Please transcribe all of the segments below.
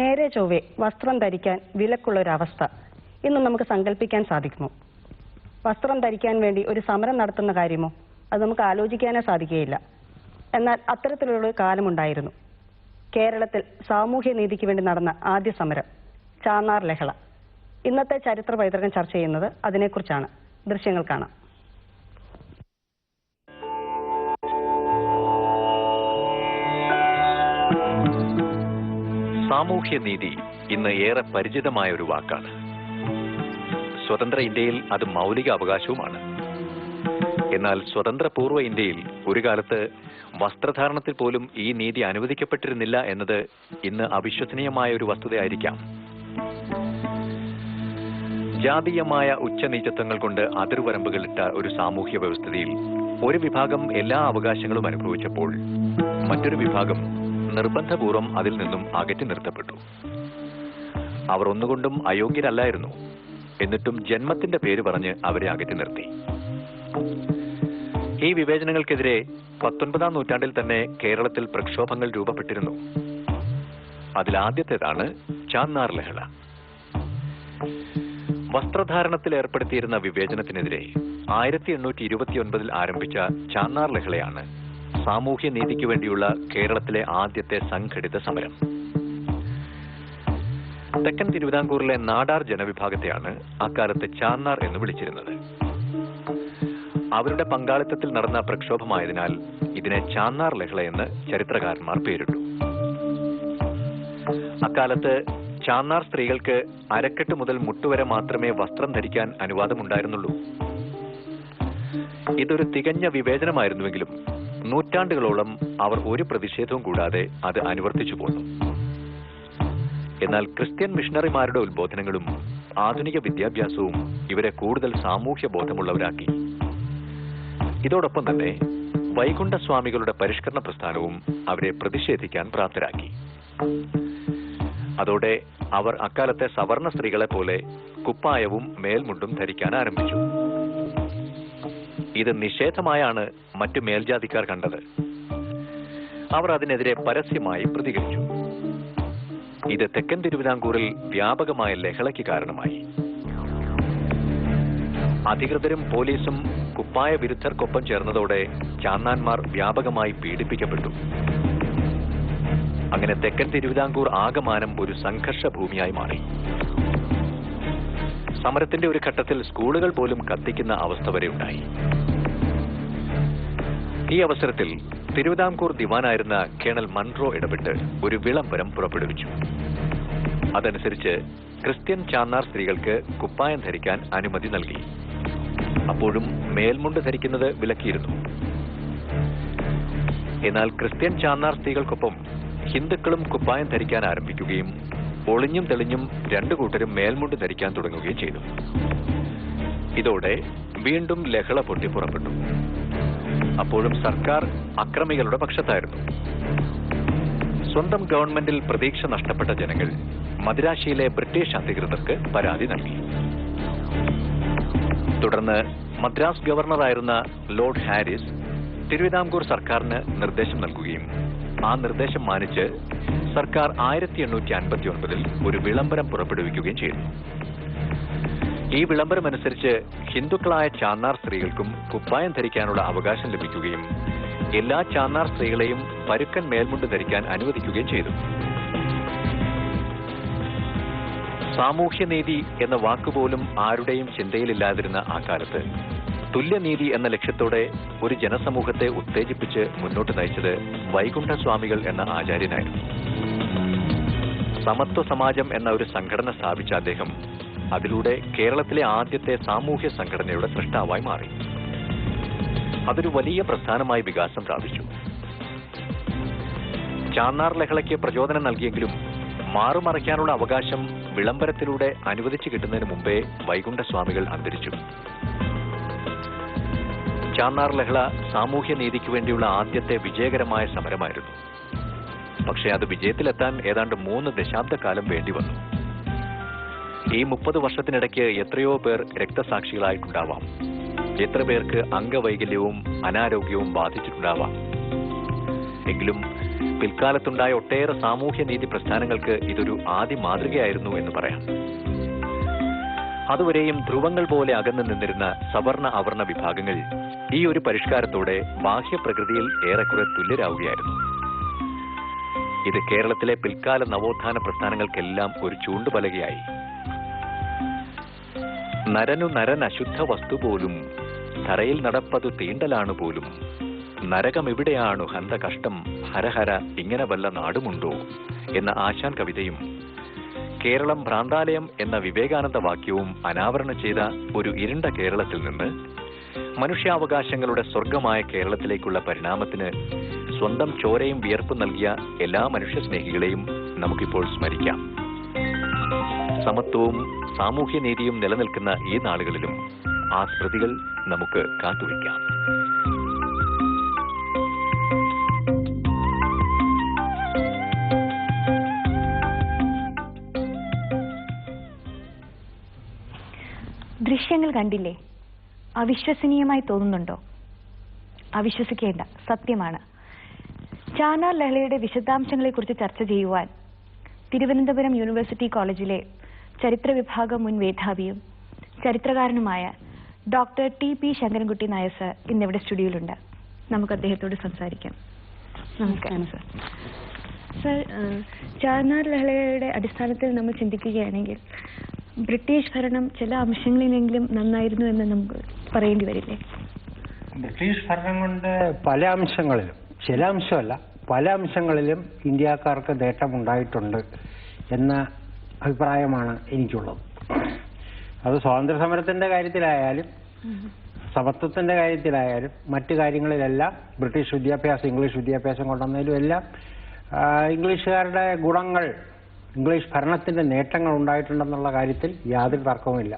നേരെ ചൊവ്വെ വസ്ത്രം ധരിക്കാൻ വിലക്കുള്ള ഒരു അവസ്ഥ ഇന്ന് നമുക്ക് സങ്കല്പിക്കാൻ സാധിക്കുന്നു വസ്ത്രം ധരിക്കാൻ വേണ്ടി ഒരു സമരം നടത്തുന്ന കാര്യമോ? അത് നമുക്ക് ആലോചിക്കാനേ സാധിക്കുകയില്ല. എന്നാൽ അത്തരത്തിലുള്ള കാലമുണ്ടായിരുന്നു. കേരളത്തിൽ സാമൂഹ്യ നീതിക്ക് വേണ്ടി നടന്ന ആദ്യ സമരം ചാന്നാർ ലഹള. ഇന്നത്തെ ചരിത്ര പൈതൃകം ചർച്ച ചെയ്യുന്നത് അതിനെക്കുറിച്ചാണ്. ദൃശ്യങ്ങൾ കാണാം. സാമൂഹ്യനീതി ഇന്ന് ഏറെ പരിചിതമായ ഒരു വാക്കാണ്. സ്വതന്ത്ര ഇന്ത്യയിൽ അത് മൗലിക അവകാശവുമാണ് എന്നാൽ സ്വതന്ത്ര പൂർവ ഇന്ത്യയിൽ ഒരു കാലത്ത് വസ്ത്രധാരണത്തിൽ പോലും ഈ നീതി അനുവദിക്കപ്പെട്ടിരുന്നില്ല എന്നത് ഇന്ന് അവിശ്വസനീയമായ ഒരു വസ്തുതയായിരിക്കാം. ജാതീയമായ ഉച്ചനീചത്വങ്ങൾ കൊണ്ട് അതിർവരമ്പുകളിട്ട ഒരു സാമൂഹ്യ വ്യവസ്ഥിതിയിൽ ഒരു വിഭാഗം എല്ലാ അവകാശങ്ങളും അനുഭവിച്ചപ്പോൾ മറ്റൊരു വിഭാഗം നിർബന്ധപൂർവം അതിൽ നിന്നും അകറ്റി നിർത്തപ്പെട്ടു. അവർ ഒന്നുകൊണ്ടും അയോഗ്യരല്ലായിരുന്നു. എന്നിട്ടും ജന്മത്തിന്റെ പേര് പറഞ്ഞ് അവരെ അകറ്റി നിർത്തി. ഈ വിവേചനങ്ങൾക്കെതിരെ പത്തൊൻപതാം നൂറ്റാണ്ടിൽ തന്നെ കേരളത്തിൽ പ്രക്ഷോഭങ്ങൾ രൂപപ്പെട്ടിരുന്നു. അതിലാദ്യത്തേതാണ് ചാന്നാർ ലഹള. വസ്ത്രധാരണത്തിൽ ഏർപ്പെടുത്തിയിരുന്ന വിവേചനത്തിനെതിരെ ആയിരത്തി എണ്ണൂറ്റി ഇരുപത്തിയൊൻപതിൽ ആരംഭിച്ച ചാന്നാർ ലഹളയാണ് സാമൂഹ്യ നീതിക്ക് വേണ്ടിയുള്ള കേരളത്തിലെ ആദ്യത്തെ സംഘടിത സമരം. തെക്കൻ തിരുവിതാംകൂറിലെ നാടാർ ജനവിഭാഗത്തെയാണ് അക്കാലത്ത് ചാന്നാർ എന്ന് വിളിച്ചിരുന്നത്. അവരുടെ പങ്കാളിത്തത്തിൽ നടന്ന പ്രക്ഷോഭമായതിനാൽ ഇതിനെ ചാന്നാർ ലഹള എന്ന് ചരിത്രകാരന്മാർ പേരിട്ടു. അക്കാലത്ത് ചാന്നാർ സ്ത്രീകൾക്ക് അരക്കെട്ട് മുതൽ മുട്ടുവരെ മാത്രമേ വസ്ത്രം ധരിക്കാൻ അനുവാദമുണ്ടായിരുന്നുള്ളൂ. ഇതൊരു തികഞ്ഞ വിവേചനമായിരുന്നുവെങ്കിലും നൂറ്റാണ്ടുകളോളം അവർ ഒരു പ്രതിഷേധവും കൂടാതെ അത് അനുവർത്തിച്ചു പോന്നു. എന്നാൽ ക്രിസ്ത്യൻ മിഷണറിമാരുടെ ഉത്ബോധനങ്ങളും ആധുനിക വിദ്യാഭ്യാസവും ഇവരെ കൂടുതൽ സാമൂഹ്യ ബോധമുള്ളവരാക്കി. ഇതോടൊപ്പം തന്നെ വൈകുണ്ഠസ്വാമികളുടെ പരിഷ്കരണ പ്രസ്ഥാനവും അവരെ പ്രതിഷേധിക്കാൻ പ്രാപ്തരാക്കി. അതോടെ അവർ അക്കാലത്തെ സവർണ സ്ത്രീകളെ പോലെ കുപ്പായവും മേൽമുണ്ടും ധരിക്കാൻ ആരംഭിച്ചു. ഇത് നിഷേധമായാണ് മറ്റു മേൽജാതിക്കാർ കണ്ടത്. അവർ അതിനെതിരെ പരസ്യമായി പ്രതികരിച്ചു. ഇത് തെക്കൻ തിരുവിതാംകൂറിൽ വ്യാപകമായ ലഹളയ്ക്ക് കാരണമായി. അധികൃതരും പോലീസും കുപ്പായ വിരുദ്ധർക്കൊപ്പം ചേർന്നതോടെ ചാന്നാന്മാർ വ്യാപകമായി പീഡിപ്പിക്കപ്പെട്ടു. അങ്ങനെ തെക്കൻ തിരുവിതാംകൂർ ആകമാനം ഒരു സംഘർഷ ഭൂമിയായി മാറി. സമരത്തിന്റെ ഒരു ഘട്ടത്തിൽ സ്കൂളുകൾ പോലും കത്തിക്കുന്ന അവസ്ഥ വരെ ഉണ്ടായി. ഈ അവസരത്തിൽ തിരുവിതാംകൂർ ദിവാനായിരുന്ന കേണൽ മൺട്രോ ഇടപെട്ട് ഒരു വിളംബരം പുറപ്പെടുവിച്ചു. അതനുസരിച്ച് ക്രിസ്ത്യൻ ചാന്നാർ സ്ത്രീകൾക്ക് കുപ്പായം ധരിക്കാൻ അനുമതി നൽകി. അപ്പോഴും മേൽമുണ്ട് ധരിക്കുന്നത് വിലക്കിയിരുന്നു. എന്നാൽ ക്രിസ്ത്യൻ ചാന്നാർ സ്ത്രീകൾക്കൊപ്പം ഹിന്ദുക്കളും കുപ്പായം ധരിക്കാൻ ആരംഭിക്കുകയും ഒളിഞ്ഞും തെളിഞ്ഞും രണ്ടു കൂട്ടരും മേൽമുണ്ട് ധരിക്കാൻ തുടങ്ങുകയും ചെയ്തു. ഇതോടെ വീണ്ടും ലഹള പൊട്ടി പുറപ്പെട്ടു. അപ്പോഴും സർക്കാർ അക്രമികളുടെ പക്ഷത്തായിരുന്നു. സ്വന്തം ഗവൺമെന്റിൽ പ്രതീക്ഷ നഷ്ടപ്പെട്ട ജനങ്ങൾ മദ്രാശിയിലെ ബ്രിട്ടീഷ് അധികൃതർക്ക് പരാതി നൽകി. തുടർന്ന് മദ്രാസ് ഗവർണറായിരുന്ന ലോർഡ് ഹാരിസ് തിരുവിതാംകൂർ സർക്കാരിന് നിർദ്ദേശം നൽകുകയും ആ നിർദ്ദേശം മാനിച്ച് സർക്കാർ ആയിരത്തി എണ്ണൂറ്റി അൻപത്തി ഒൻപതിൽ ഒരു വിളംബരം പുറപ്പെടുവിക്കുകയും ചെയ്തു. ഈ വിളംബരം അനുസരിച്ച് ഹിന്ദുക്കളായ ചാന്നാർ സ്ത്രീകൾക്കും കുപ്പായം ധരിക്കാനുള്ള അവകാശം ലഭിക്കുകയും എല്ലാ ചാന്നാർ സ്ത്രീകളെയും പരുക്കൻ മേൽമുണ്ട് ധരിക്കാൻ അനുവദിക്കുകയും ചെയ്തു. സാമൂഹ്യനീതി എന്ന വാക്കുപോലും ആരുടെയും ചിന്തയിലില്ലാതിരുന്ന ആ കാലത്ത് തുല്യനീതി എന്ന ലക്ഷ്യത്തോടെ ഒരു ജനസമൂഹത്തെ ഉത്തേജിപ്പിച്ച് മുന്നോട്ട് നയിച്ചത് വൈകുണ്ഠസ്വാമികൾ എന്ന ആചാര്യനായിരുന്നു. സമത്വ സമാജം എന്ന ഒരു സംഘടന സ്ഥാപിച്ച അദ്ദേഹം അതിലൂടെ കേരളത്തിലെ ആദ്യത്തെ സാമൂഹ്യ സംഘടനയുടെ സൃഷ്ടാവായി മാറി. അതൊരു വലിയ പ്രസ്ഥാനമായി വികാസം പ്രാപിച്ചു. ചാന്നാർ ലഹളയ്ക്ക് പ്രചോദനം നൽകിയെങ്കിലും മാറുമറയ്ക്കാനുള്ള അവകാശം വിളംബരത്തിലൂടെ അനുവദിച്ചു കിട്ടുന്നതിന് മുമ്പേ വൈകുണ്ഠസ്വാമികൾ അന്തരിച്ചു. ചാന്നാർ ലഹള സാമൂഹ്യ നീതിക്ക് വേണ്ടിയുള്ള ആദ്യത്തെ വിജയകരമായ സമരമായിരുന്നു. പക്ഷേ അത് വിജയത്തിലെത്താൻ ഏതാണ്ട് മൂന്ന് ദശാബ്ദക്കാലം വേണ്ടി വന്നു. ഈ മുപ്പത് വർഷത്തിനിടയ്ക്ക് എത്രയോ പേർ രക്തസാക്ഷികളായിട്ടുണ്ടാവാം. എത്ര പേർക്ക് അംഗവൈകല്യവും അനാരോഗ്യവും ബാധിച്ചിട്ടുണ്ടാവാം. എങ്കിലും പിൽക്കാലത്തുണ്ടായ ഒട്ടേറെ സാമൂഹ്യ നീതി പ്രസ്ഥാനങ്ങൾക്ക് ഇതൊരു ആദ്യ മാതൃകയായിരുന്നു എന്ന് പറയാം. അതുവരെയും ധ്രുവങ്ങൾ പോലെ അകന്നു നിന്നിരുന്ന സവർണ അവർണ വിഭാഗങ്ങൾ ഈ ഒരു പരിഷ്കാരത്തോടെ ബാഹ്യപ്രകൃതിയിൽ ഏറെക്കുറെ തുല്യരാവുകയായിരുന്നു. ഇത് കേരളത്തിലെ പിൽക്കാല നവോത്ഥാന പ്രസ്ഥാനങ്ങൾക്കെല്ലാം ഒരു ചൂണ്ടുപലകയായി. നരനു നരൻ അശുദ്ധ വസ്തു പോലും തറയിൽ നടപ്പതു തീണ്ടലാണ് പോലും. നരകം എവിടെയാണു ഹന്ത കഷ്ടം ഹരഹര ഇങ്ങനെ വല്ല നാടുമുണ്ടോ എന്ന ആശാൻ കവിതയും കേരളം ഭ്രാന്താലയം എന്ന വിവേകാനന്ദ വാക്യവും അനാവരണം ചെയ്ത ഒരു ഇരുണ്ട കേരളത്തിൽ നിന്ന് മനുഷ്യാവകാശങ്ങളുടെ സ്വർഗമായ കേരളത്തിലേക്കുള്ള പരിണാമത്തിന് സ്വന്തം ചോരയും വിയർപ്പും നൽകിയ എല്ലാ മനുഷ്യ മനുഷ്യസ്നേഹികളെയും നമുക്കിപ്പോൾ സ്മരിക്കാം. സമത്വവും സാമൂഹ്യനീതിയും നിലനിൽക്കുന്ന ഈ നാളുകളിലും ആ സ്മൃതികൾ നമുക്ക് കാത്തുവയ്ക്കാം. ദൃശ്യങ്ങൾ കണ്ടില്ലേ? അവിശ്വസനീയമായി തോന്നുന്നുണ്ടോ? അവിശ്വസിക്കേണ്ട സത്യമാണ്. ചാനാർ ലഹളയുടെ വിശദാംശങ്ങളെക്കുറിച്ച് ചർച്ച ചെയ്യുവാൻ തിരുവനന്തപുരം യൂണിവേഴ്സിറ്റി കോളേജിലെ ചരിത്ര വിഭാഗം മുൻ മേധാവിയും ചരിത്രകാരനുമായ doctor T P Sankarankutty Nair sir ഇന്നിവിടെ സ്റ്റുഡിയോയിലുണ്ട്. നമുക്ക് അദ്ദേഹത്തോട് സംസാരിക്കാം. നമസ്കാരം സർ. സർ ചാർനാർ ലഹളയുടെ അടിസ്ഥാനത്തിൽ നമ്മൾ ചിന്തിക്കുകയാണെങ്കിൽ ബ്രിട്ടീഷ് ഭരണം ചില അംശങ്ങളിലെങ്കിലും നന്നായിരുന്നു എന്ന് നമുക്ക് പറയേണ്ടി വരില്ലേ? ബ്രിട്ടീഷ് ഭരണം കൊണ്ട് പല അംശങ്ങളിലും ചില അംശമല്ല പല അംശങ്ങളിലും ഇന്ത്യക്കാർക്ക് നേട്ടമുണ്ടായിട്ടുണ്ട് എന്ന അഭിപ്രായമാണ് എനിക്കുള്ളത്. അത് സ്വാതന്ത്ര്യ സമരത്തിന്റെ കാര്യത്തിലായാലും സമത്വത്തിന്റെ കാര്യത്തിലായാലും മറ്റു കാര്യങ്ങളിലെല്ലാം ബ്രിട്ടീഷ് വിദ്യാഭ്യാസം ഇംഗ്ലീഷ് വിദ്യാഭ്യാസം കൊണ്ടുവന്നതിലും എല്ലാം ഇംഗ്ലീഷുകാരുടെ ഗുണങ്ങൾ ഇംഗ്ലീഷ് ഭരണത്തിന്റെ നേട്ടങ്ങൾ ഉണ്ടായിട്ടുണ്ടെന്നുള്ള കാര്യത്തിൽ യാതൊരു തർക്കവുമില്ല.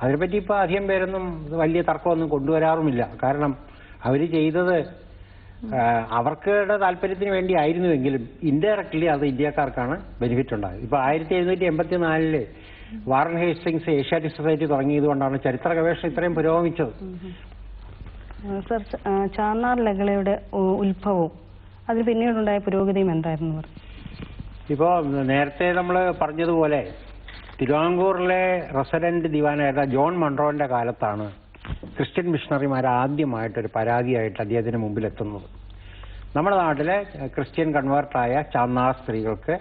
അതിനെപ്പറ്റി ഇപ്പോൾ അധികം പേരൊന്നും വലിയ തർക്കമൊന്നും കൊണ്ടുവരാറുമില്ല. കാരണം അവർ ചെയ്തത് അവർക്കുടെ താല്പര്യത്തിന് വേണ്ടി ആയിരുന്നുവെങ്കിലും ഇൻഡയറക്ട്ലി അത് ഇന്ത്യക്കാർക്കാണ് ബെനിഫിറ്റ് ഉണ്ടായത്. ഇപ്പൊ ആയിരത്തി എഴുന്നൂറ്റി എൺപത്തി നാലിൽ വാറൻ ഹേസ്റ്റിങ്സ് ഏഷ്യാറ്റിക് സൊസൈറ്റി തുടങ്ങിയത് കൊണ്ടാണ് ചരിത്ര ഗവേഷണം ഇത്രയും പുരോഗമിച്ചത്. സർ ച- ആ, ചാന്നാർ ലഹളയുടെ ഉത്ഭവവും അതിൽ പിന്നീടുണ്ടായ പുരോഗതിയും എന്തായിരുന്നു ഇപ്പോ നേരത്തെ നമ്മൾ പറഞ്ഞതുപോലെ തിരുവാങ്കൂറിലെ റെസിഡന്റ് ദിവാനായിരുന്ന ജോൺ മൺട്രോന്റെ കാലത്താണ് ക്രിസ്ത്യൻ മിഷണറിമാർ ആദ്യമായിട്ടൊരു പരാതിയായിട്ട് അദ്ദേഹത്തിന് മുമ്പിൽ എത്തുന്നത് നമ്മുടെ നാട്ടിലെ ക്രിസ്ത്യൻ കൺവേർട്ടായ ചാന്നാർ സ്ത്രീകൾക്ക്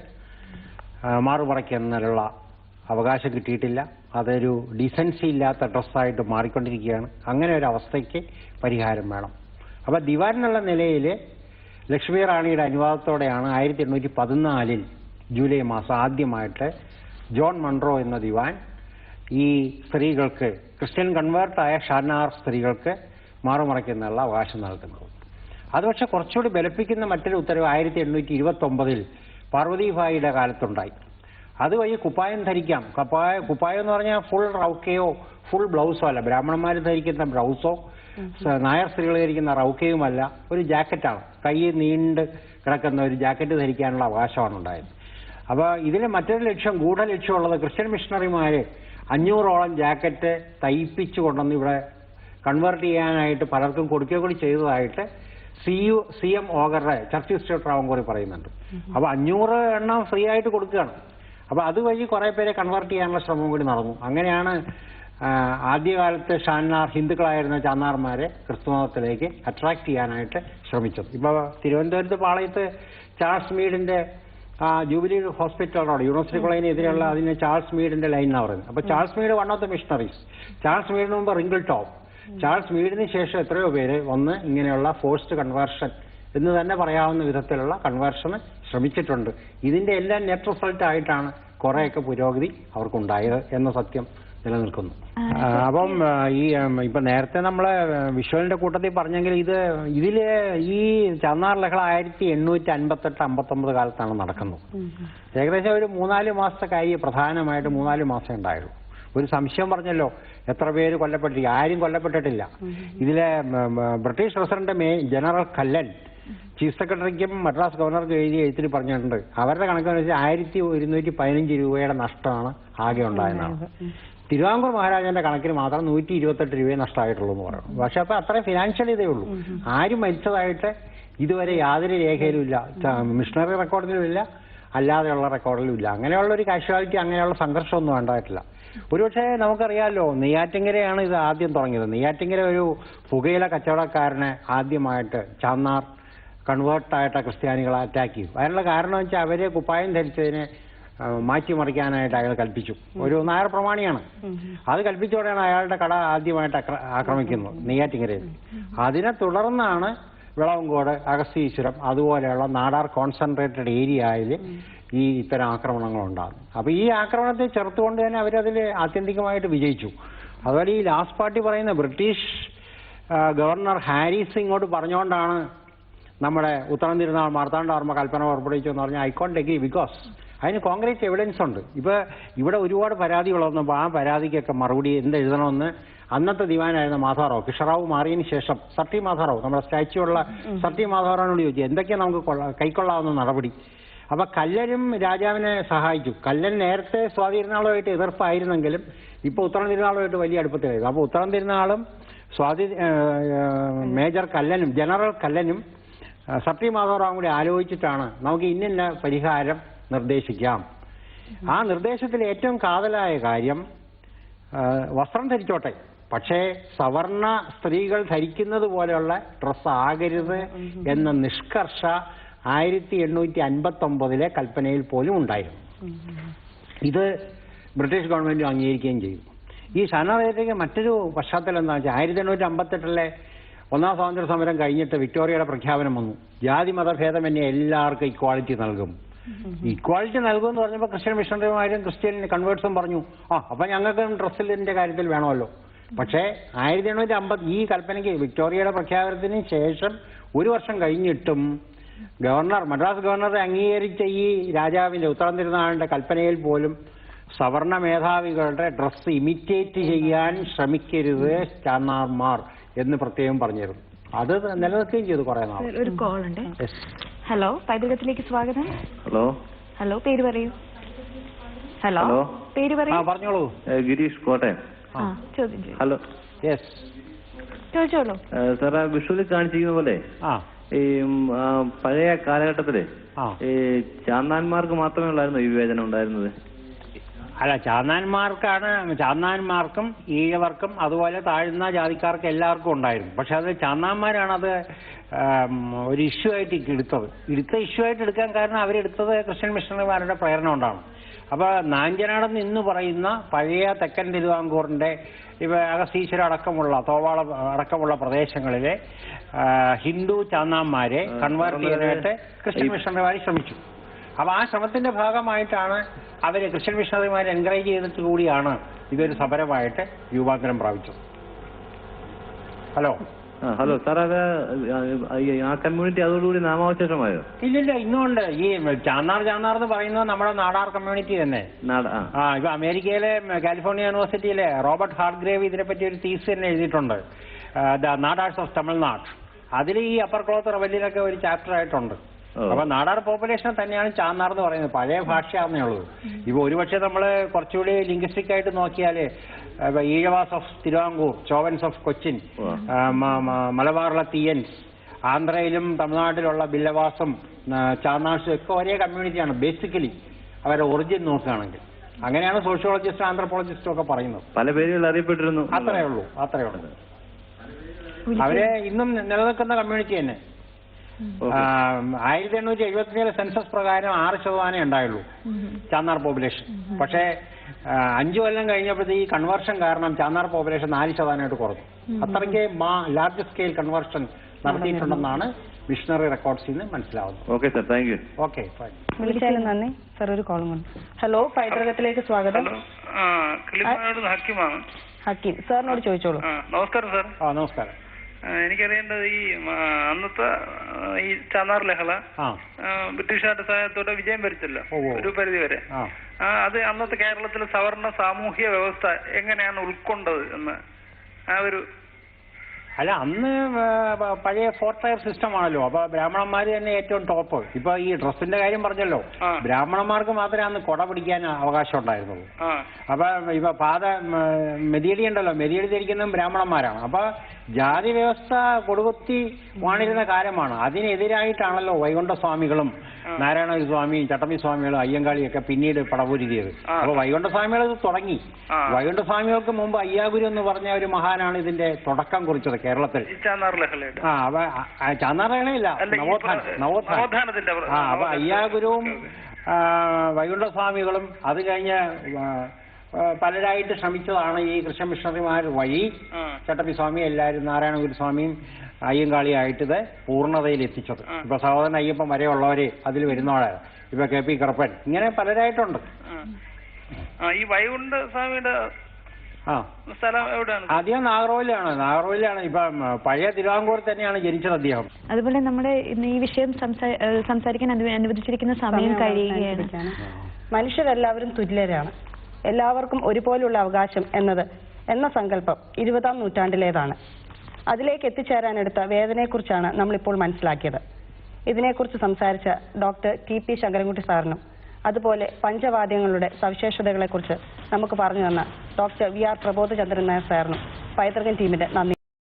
മാറുപറയ്ക്ക് എന്നുള്ള അവകാശം കിട്ടിയിട്ടില്ല. അതൊരു ഡിസൻസി ഇല്ലാത്ത ഡ്രസ്സായിട്ട് മാറിക്കൊണ്ടിരിക്കുകയാണ്. അങ്ങനെ ഒരു അവസ്ഥയ്ക്ക് പരിഹാരം വേണം. അപ്പൊ ദിവാൻ എന്നുള്ള നിലയിൽ ലക്ഷ്മി റാണിയുടെ അനുവാദത്തോടെയാണ് ആയിരത്തി എണ്ണൂറ്റി പതിനാലിൽ ജൂലൈ മാസം ആദ്യമായിട്ട് ജോൺ മൺറോ എന്ന ദിവാൻ ഈ സ്ത്രീകൾക്ക് ക്രിസ്ത്യൻ കൺവേർട്ടായ ഷാനാർ സ്ത്രീകൾക്ക് മാറുമറയ്ക്കുന്നുള്ള അവകാശം നൽകുന്നത്. അത് പക്ഷെ കുറച്ചുകൂടി ബലപ്പിക്കുന്ന മറ്റൊരു ഉത്തരവ് ആയിരത്തി എണ്ണൂറ്റി ഇരുപത്തി ഒമ്പതിൽ പാർവതിഭായിയുടെ കാലത്തുണ്ടായി. അതുവഴി കുപ്പായം ധരിക്കാം. കുപ്പായ കുപ്പായം എന്ന് പറഞ്ഞാൽ ഫുൾ റൗക്കയോ ഫുൾ ബ്ലൗസോ അല്ല. ബ്രാഹ്മണന്മാർ ധരിക്കുന്ന ബ്ലൗസോ നായർ സ്ത്രീകൾ ധരിക്കുന്ന റൗക്കയുമല്ല ഒരു ജാക്കറ്റാണ്. കൈ നീണ്ട് കിടക്കുന്ന ഒരു ജാക്കറ്റ് ധരിക്കാനുള്ള അവകാശമാണ് ഉണ്ടായത്. അപ്പൊ ഇതിന് മറ്റൊരു ലക്ഷ്യം ഗൂഢലക്ഷ്യമുള്ളത് ക്രിസ്ത്യൻ മിഷണറിമാര് അഞ്ഞൂറോളം ജാക്കറ്റ് തയ്പ്പിച്ചു കൊണ്ടുവന്ന് ഇവിടെ കൺവേർട്ട് ചെയ്യാനായിട്ട് പലർക്കും കൊടുക്കുകയോ കൂടി ചെയ്തതായിട്ട് സി യു സി എം ഓഗറുടെ ചർച്ച് ഇൻസ്റ്റിറ്റ്യൂട്ട് ട്രാവൻകൂറി പറയുന്നുണ്ട്. അപ്പൊ അഞ്ഞൂറ് എണ്ണം ഫ്രീ ആയിട്ട് കൊടുക്കുകയാണ്. അപ്പൊ അതുവഴി കുറെ പേരെ കൺവേർട്ട് ചെയ്യാനുള്ള ശ്രമം കൂടി നടന്നു. അങ്ങനെയാണ് ആദ്യകാലത്ത് ഷാൻനാർ ഹിന്ദുക്കളായിരുന്ന ചാന്നാർമാരെ ക്രിസ്തുമതത്തിലേക്ക് അട്രാക്ട് ചെയ്യാനായിട്ട് ശ്രമിച്ചത്. ഇപ്പൊ തിരുവനന്തപുരത്ത് പാളയത്ത് ചാൾസ് മീഡിന്റെ ജൂബിലി ഹോസ്പിറ്റൽ റോഡ് യൂണിവേഴ്സിറ്റി കോളേജിനെതിരെയുള്ള അതിന് ചാൾസ് മീഡിന്റെ ലൈൻ എന്നാണ് പറയുന്നത്. അപ്പൊ Charles Mead one of the missionaries Charles മീഡിന് മുമ്പ് റിങ്കിൾ ടോപ്പ് ചാൾസ് മീഡിന് ശേഷം എത്രയോ പേര് വന്ന് ഇങ്ങനെയുള്ള ഫോഴ്സ്ഡ് കൺവേർഷൻ എന്ന് തന്നെ പറയാവുന്ന വിധത്തിലുള്ള കൺവേർഷന് ശ്രമിച്ചിട്ടുണ്ട്. ഇതിന്റെ എല്ലാം നെറ്റ് റിസൾട്ട് ആയിട്ടാണ് കുറെയൊക്കെ പുരോഗതി അവർക്കുണ്ടായത് എന്ന സത്യം. നിലനിൽക്കുന്നു. അപ്പം ഈ ഇപ്പൊ നേരത്തെ നമ്മളെ വിഷ്വലിന്റെ കൂട്ടത്തിൽ പറഞ്ഞെങ്കിൽ ഇത് ഇതിൽ ഈ ചന്നാർ ലഹള ആയിരത്തി എണ്ണൂറ്റി അൻപത്തെട്ട് അമ്പത്തൊമ്പത് കാലത്താണ് നടക്കുന്നത്. ഏകദേശം ഒരു മൂന്നാൽ മാസത്തെ കാര്യം പ്രധാനമായിട്ട് മൂന്നാൽ മാസം ഉണ്ടായിരുന്നു. ഒരു സംശയം പറഞ്ഞല്ലോ എത്ര പേര് കൊല്ലപ്പെട്ടിരിക്കും ആരും കൊല്ലപ്പെട്ടിട്ടില്ല. ഇതിലെ ബ്രിട്ടീഷ് പ്രസിഡന്റ് മേ ജനറൽ കല്ലൻ ചീഫ് സെക്രട്ടറിക്കും മദ്രാസ് ഗവർണർക്കും എഴുതിയ എഴുത്തിൽ പറഞ്ഞിട്ടുണ്ട്. അവരുടെ കണക്കനുസരിച്ച് ആയിരത്തി ഒരുന്നൂറ്റി പതിനഞ്ച് രൂപയുടെ നഷ്ടമാണ് ആകെ ഉണ്ടായെന്നാണ് തിരുവാങ്കൂർ മഹാരാജാന്റെ കണക്കിന് മാത്രം നൂറ്റി ഇരുപത്തെട്ട് രൂപയെ നഷ്ടമായിട്ടുള്ളൂ എന്ന് പറയുന്നു. പക്ഷെ അപ്പൊ അത്ര ഫിനാൻഷ്യൽ ഇതേ ഉള്ളൂ. ആരും മരിച്ചതായിട്ട് ഇതുവരെ യാതൊരു രേഖയിലും ഇല്ല മിഷണറി റെക്കോർഡിലും ഇല്ല അല്ലാതെയുള്ള റെക്കോർഡിലും ഇല്ല അങ്ങനെയുള്ള ഒരു കാഷ്വാലിറ്റി അങ്ങനെയുള്ള സംഘർഷമൊന്നും ഉണ്ടായിട്ടില്ല. ഒരുപക്ഷെ നമുക്കറിയാമല്ലോ നെയ്യാറ്റിങ്കരയാണ് ഇത് ആദ്യം തുടങ്ങിയത്. നെയ്യാറ്റിങ്കര ഒരു പുകയില കച്ചവടക്കാരനെ ആദ്യമായിട്ട് ചാന്നാർ കൺവേർട്ടായിട്ട ക്രിസ്ത്യാനികളെ അറ്റാക്ക് ചെയ്യും അതിനുള്ള കാരണം വെച്ചാൽ അവരെ കുപ്പായം ധരിച്ചതിനെ മാറ്റിമറിക്കാനായിട്ട് അയാൾ കൽപ്പിച്ചു. ഒരു നായർ പ്രമാണിയാണ്. അത് കൽപ്പിച്ചോടെയാണ് അയാളുടെ കട ആദ്യമായിട്ട് ആക്ര- ആക്രമിക്കുന്നത് നെയ്യാറ്റിങ്ങരയിൽ അതിനെ തുടർന്നാണ് വിളവങ്കോട് അഗസ്തീശ്വരം അതുപോലെയുള്ള നാടാർ കോൺസെൻട്രേറ്റഡ് ഏരിയയിൽ ഈ ഇത്തരം ആക്രമണങ്ങൾ ഉണ്ടാകും അപ്പൊ ഈ ആക്രമണത്തെ ചെറുത്തുകൊണ്ട് തന്നെ അവരതിൽ ആത്യന്തികമായിട്ട് വിജയിച്ചു. അതുപോലെ ഈ ലാസ്റ്റ് പാർട്ടി പറയുന്ന ബ്രിട്ടീഷ് ഗവർണർ ഹാരിസ് ഇങ്ങോട്ട് പറഞ്ഞുകൊണ്ടാണ് നമ്മുടെ ഉത്തരം തിരുനാൾ മാർത്താണ്ഡവർമ്മ കൽപ്പന പുറപ്പെടുവിച്ചു എന്ന് പറഞ്ഞാൽ ഐ കോണ്ട് എഗ്രി ബിക്കോസ്. അതിന് കോൺഗ്രസ് എവിഡൻസ് ഉണ്ട്. ഇപ്പൊ ഇവിടെ ഒരുപാട് പരാതികൾ വന്നപ്പോൾ ആ പരാതിക്കൊക്കെ മറുപടി എന്ത് എഴുതണമെന്ന് അന്നത്തെ ദിവാനായിരുന്ന മാധവറാവ്. കിഷറാവ് മാറിയതിന് ശേഷം സത്യ മാധവറാവ് നമ്മുടെ സ്റ്റാച്യു ഉള്ള സത്യ മാധവറാവിനോട് ചോദിച്ചു എന്തൊക്കെയാണ് നമുക്ക് കൈക്കൊള്ളാവുന്ന നടപടി? അപ്പൊ കല്ലനും രാജാവിനെ സഹായിച്ചു. കല്ലൻ നേരത്തെ സ്വാതിരുന്നാളുമായിട്ട് എതിർപ്പായിരുന്നെങ്കിലും ഇപ്പൊ ഉത്തരം തിരുനാളുമായിട്ട് വലിയ അടുപ്പത്തിലായിരുന്നു അപ്പൊ ഉത്തരം തിരുനാളും സ്വാതി മേജർ കല്ലനും ജനറൽ കല്ലനും സത്യ മാധവറാവും കൂടി ആലോചിച്ചിട്ടാണ് നമുക്ക് ഇന്നിന്ന പരിഹാരം നിർദ്ദേശിക്കാം. ആ നിർദ്ദേശത്തിൽ ഏറ്റവും കാതലായ കാര്യം വസ്ത്രം ധരിച്ചോട്ടെ. പക്ഷേ സവർണ സ്ത്രീകൾ ധരിക്കുന്നത് പോലെയുള്ള ഡ്രസ്സ് ആകരുത് എന്ന നിഷ്കർഷ ആയിരത്തി എണ്ണൂറ്റി അൻപത്തി ഒമ്പതിലെ കൽപ്പനയിൽ പോലും ഉണ്ടായിരുന്നു. ഇത് ബ്രിട്ടീഷ് ഗവൺമെന്റ് അംഗീകരിക്കുകയും ചെയ്തു. ഈ ശരണതയ്ക്ക് മറ്റൊരു പശ്ചാത്തലം എന്താ വെച്ചാൽ ആയിരത്തി എണ്ണൂറ്റി അമ്പത്തെട്ടിലെ ഒന്നാം സ്വാതന്ത്ര്യ സമരം കഴിഞ്ഞിട്ട് വിക്ടോറിയയുടെ പ്രഖ്യാപനം വന്നു. ജാതി മതഭേദമന്യേ എല്ലാവർക്കും ഇക്വാളിറ്റി നൽകും. ഇക്വാളിറ്റി നൽകും എന്ന് പറഞ്ഞപ്പോൾ ക്രിസ്ത്യൻ മിഷണറിമാരും ക്രിസ്ത്യൻ കൺവേർട്സും പറഞ്ഞു ആ അപ്പൊ ഞങ്ങൾക്ക് ഡ്രസ്സിലിന്റെ കാര്യത്തിൽ വേണമല്ലോ. പക്ഷേ ആയിരത്തി എണ്ണൂറ്റി അമ്പത് ഈ കൽപ്പനയ്ക്ക് വിക്ടോറിയയുടെ പ്രഖ്യാപനത്തിന് ശേഷം ഒരു വർഷം കഴിഞ്ഞിട്ടും ഗവർണർ മദ്രാസ് ഗവർണറെ അംഗീകരിച്ച ഈ രാജാവിന്റെ ഉത്തരം തിരുനാളിന്റെ കൽപ്പനയിൽ പോലും സവർണ മേധാവികളുടെ ഡ്രസ്സ് ഇമിറ്റേറ്റ് ചെയ്യാൻ ശ്രമിക്കരുത് ചാന്നാർമാർ എന്ന് പ്രത്യേകം പറഞ്ഞിരുന്നു. അത് നിലനിൽക്കുകയും ചെയ്തു കുറെ നാൾ ഒരു കോൾ ഉണ്ട്. ഹലോ പൈതൃകത്തിലേക്ക് സ്വാഗതം. ഹലോ ഹലോ പേര് പറയൂ. Hello hello. പേര് ആ പറയൂ പറഞ്ഞോളൂ ഗിരീഷ് കോട്ടയം ആ. ചോദ്യം ഹലോ യെസ് ചോദിച്ചോളൂ. സാറേ വിഷ്വലിൽ കാണിച്ചിരിക്കുന്ന പോലെ ആ. ഈ പഴയ കാലഘട്ടത്തിൽ ആ. ഈ ചാന്നാന്മാർക്ക് മാത്രമേ ഉള്ളായിരുന്നു ഈ വിവേചനം ഉണ്ടായിരുന്നത്. അല്ല ചാന്നാന്മാർക്കാണ് ചാന്നാന്മാർക്കും ഈഴവർക്കും അതുപോലെ താഴ്ന്ന ജാതിക്കാർക്ക് എല്ലാവർക്കും ഉണ്ടായിരുന്നു. പക്ഷെ അത് ചാന്നാന്മാരാണ് അത് ഒരു ഇഷ്യൂ ആയിട്ട് എടുത്തത്. എടുത്ത ഇഷ്യൂ ആയിട്ട് എടുക്കാൻ കാരണം അവരെടുത്തത് ക്രിസ്ത്യൻ മിഷണറിമാരുടെ പ്രേരണ കൊണ്ടാണ്. അപ്പൊ നാഞ്ചനാടൻ ഇന്ന് പറയുന്ന പഴയ തെക്കൻ തിരുവാങ്കൂറിന്റെ ഇവ അഗസ്തീശ്വര അടക്കമുള്ള തോവാള അടക്കമുള്ള പ്രദേശങ്ങളിലെ ഹിന്ദു ചാന്നാന്മാരെ കൺവേർട്ട് ചെയ്യാനായിട്ട് ക്രിസ്ത്യൻ മിഷണറിമാർ ശ്രമിച്ചു. അപ്പൊ ആ ശ്രമത്തിന്റെ ഭാഗമായിട്ടാണ് അവർ ക്രിസ്ത്യൻ മിഷണറിമാർ എൻകറേജ് ചെയ്തിട്ട് കൂടിയാണ് ഇതൊരു സമരമായിട്ട് രൂപാന്തരം പ്രാപിച്ചത്. ഹലോ? ഹലോ സാർ അത് ആ, കമ്മ്യൂണിറ്റി അതോടുകൂടി നാമാവശേഷമായോ? ഇല്ലില്ല ഇന്നുണ്ട്. ഈ ചാന്നാർ ചാന്നാർ എന്ന് പറയുന്നത് നമ്മുടെ നാടാർ കമ്മ്യൂണിറ്റി തന്നെ. ആ. ഇപ്പൊ അമേരിക്കയിലെ കാലിഫോർണിയ യൂണിവേഴ്സിറ്റിയിലെ റോബർട്ട് ഹാർഡ് ഗ്രേവ് ഇതിനെപ്പറ്റി ഒരു തീസ് തന്നെ എഴുതിയിട്ടുണ്ട്. The Nadars of Tamil Nadu. അതിൽ ഈ അപ്പർ ക്ലോത്ത് റവല്ലിനൊക്കെ ഒരു ചാപ്റ്റർ ആയിട്ടുണ്ട്. അപ്പൊ നാടാർ പോപ്പുലേഷനെ തന്നെയാണ് ചാന്നാർ എന്ന് പറയുന്നത്. പഴയ ഭാഷയാണെന്നേ ഉള്ളൂ. ഇപ്പൊ ഒരുപക്ഷെ നമ്മൾ കുറച്ചുകൂടി ലിംഗ്വിസ്റ്റിക് ആയിട്ട് നോക്കിയാൽ ഈഴവാസ് ഓഫ് തിരുവാങ്കൂർ ചോവൻസ് ഓഫ് കൊച്ചിൻ മലബാറുള്ള മലബാറിലെ തീയൻസ് ആന്ധ്രയിലും തമിഴ്നാട്ടിലുള്ള ബില്ലവാസും ആ, ചാന്നാഴ്സും ഒക്കെ ഒരേ കമ്മ്യൂണിറ്റിയാണ് ബേസിക്കലി അവരെ ഒറിജിൻ നോക്കുകയാണെങ്കിൽ. അങ്ങനെയാണ് സോഷ്യോളജിസ്റ്റും ആന്ത്രപ്പോളജിസ്റ്റും ഒക്കെ പറയുന്നത്. പല പേരുകൾ അറിയപ്പെട്ടിരുന്നു. അത്രേ ഉള്ളൂ അത്രേ ഉള്ളൂ. അവരെ ഇന്നും നിലനിൽക്കുന്ന കമ്മ്യൂണിറ്റി തന്നെ. ആയിരത്തി എണ്ണൂറ്റി എഴുപത്തിയേഴ് സെൻസസ് പ്രകാരം ആറ് ശതമാനമേ ഉണ്ടായുള്ളൂ ചാന്നാർ പോപ്പുലേഷൻ. പക്ഷേ അഞ്ചു കൊല്ലം കഴിഞ്ഞപ്പോഴത്തേക്ക് ഈ കൺവേർഷൻ കാരണം ചാന്നാർ പോപ്പുലേഷൻ നാല് ശതമാനമായിട്ട് കുറഞ്ഞു. അത്രയ്ക്ക് ലാർജ് സ്കെയിൽ കൺവേർഷൻ നടത്തിയിട്ടുണ്ടെന്നാണ് മിഷണറി റെക്കോർഡ്സിൽ നിന്ന് മനസ്സിലാവുന്നത്. Okay sir thank you okay fine വിളിച്ചാലും നന്ദി. സർ ഒരു കോളും ഉണ്ട് ഹലോ പൈതൃകത്തിലേക്ക് സ്വാഗതം. ഹക്കിമാണ്. ഹക്കീം. സാറിനോട് ചോദിച്ചോളൂ. നമസ്കാരം സാർ ആ നമസ്കാരം. എനിക്കറിയേണ്ടത് ഈ അന്നത്തെ ഈ ചാന്നാർ ലഹള ബ്രിട്ടീഷുകാരുടെ സഹായത്തോടെ വിജയം ഓ. ഒരു പരിധി വരെ. അത് അന്നത്തെ കേരളത്തിലെ സവർണ സാമൂഹ്യ വ്യവസ്ഥ എങ്ങനെയാണ് ഉൾക്കൊണ്ടത് എന്ന് ആ ഒരു അല്ല അന്ന് പഴയ ഫോർ ടയർ സിസ്റ്റം ആണല്ലോ അപ്പൊ ബ്രാഹ്മണന്മാർ തന്നെ ഏറ്റവും ടോപ്പ്. ഇപ്പൊ ഈ ഡ്രസ്സിന്റെ കാര്യം പറഞ്ഞല്ലോ. ബ്രാഹ്മണന്മാർക്ക് മാത്രമേ അന്ന് കൊട പിടിക്കാൻ അവകാശം ഉണ്ടായിരുന്നുള്ളൂ. അപ്പൊ ഇപ്പൊ പാത മെതിയടി ഉണ്ടല്ലോ മെതിയടി ധരിക്കുന്നതും ബ്രാഹ്മണന്മാരാണ്. അപ്പൊ ജാതി വ്യവസ്ഥ കൊടുകുത്തി വാണിരുന്ന കാര്യമാണ്. അതിനെതിരായിട്ടാണല്ലോ വൈകുണ്ഠ സ്വാമികളും നാരായണ സ്വാമിയും ചട്ടമ്പി സ്വാമികളും അയ്യങ്കാളിയൊക്കെ പിന്നീട് പടപൂരിതിയത്. അപ്പൊ വൈകുണ്ഠ സ്വാമികൾ ഇത് തുടങ്ങി. വൈകുണ്ഠ സ്വാമികൾക്ക് മുമ്പ് അയ്യാഗുരു എന്ന് പറഞ്ഞ ഒരു മഹാനാണ് ഇതിന്റെ തുടക്കം കുറിച്ചത് കേരളത്തിൽ. ചാന്നാർ ആ അപ്പൊ ചാന്നാറേണയില്ല നവോത്ഥാന നവോത്ഥാനത്തിന്റെ ആ അപ്പൊ അയ്യാഗുരുവും വൈകുണ്ഠ സ്വാമികളും അത് കഴിഞ്ഞ് പലരായിട്ട് ശ്രമിച്ചതാണ് ഈ കൃഷ്ണ മിഷണറിമാർ വഴി ചട്ടപ്പി സ്വാമി എല്ലാവരും നാരായണഗുരു സ്വാമിയും അയ്യങ്കാളിയായിട്ട് ഇത് പൂർണതയിൽ എത്തിച്ചത്. ഇപ്പൊ സഹോദരൻ അയ്യപ്പൻ വരെയുള്ളവര് അതിൽ വരുന്നവരെ ഇപ്പൊ കെ പി കറുപ്പൻ. ഇങ്ങനെ പലരായിട്ടുണ്ട്. ഈ വൈകുണ്ഠ സ്വാമിയുടെ ആ. സ്ഥലം എവിടെയാണ്? ആദ്യം നാഗർകോവിലാണ്. നാഗർകോവിലാണ്. ഇപ്പൊ പഴയ തിരുവാങ്കൂർ തന്നെയാണ് ജനിച്ചത് അദ്ദേഹം. അതുപോലെ നമ്മുടെ ഇന്ന് ഈ വിഷയം സംസാരിക്കാൻ അനു- അനുവദിച്ചിരിക്കുന്ന സമയം കഴിയുകയാണ്. മനുഷ്യരെല്ലാവരും തുല്യരാണ്. എല്ലാവർക്കും ഒരുപോലുള്ള അവകാശം എന്നത് എന്ന സങ്കല്പം ഇരുപതാം നൂറ്റാണ്ടിലേതാണ്. അതിലേക്ക് എത്തിച്ചേരാനെടുത്ത വേദനയെക്കുറിച്ചാണ് നമ്മളിപ്പോൾ മനസ്സിലാക്കിയത്. ഇതിനെക്കുറിച്ച് സംസാരിച്ച ഡോക്ടർ ടി പി ശങ്കരൻകുട്ടി സാറിനും അതുപോലെ പഞ്ചവാദ്യങ്ങളുടെ സവിശേഷതകളെക്കുറിച്ച് നമുക്ക് പറഞ്ഞു തന്ന doctor V R Prabodhachandran Nair സാറിനും പൈതൃകൻ ടീമിന്റെ നന്ദി.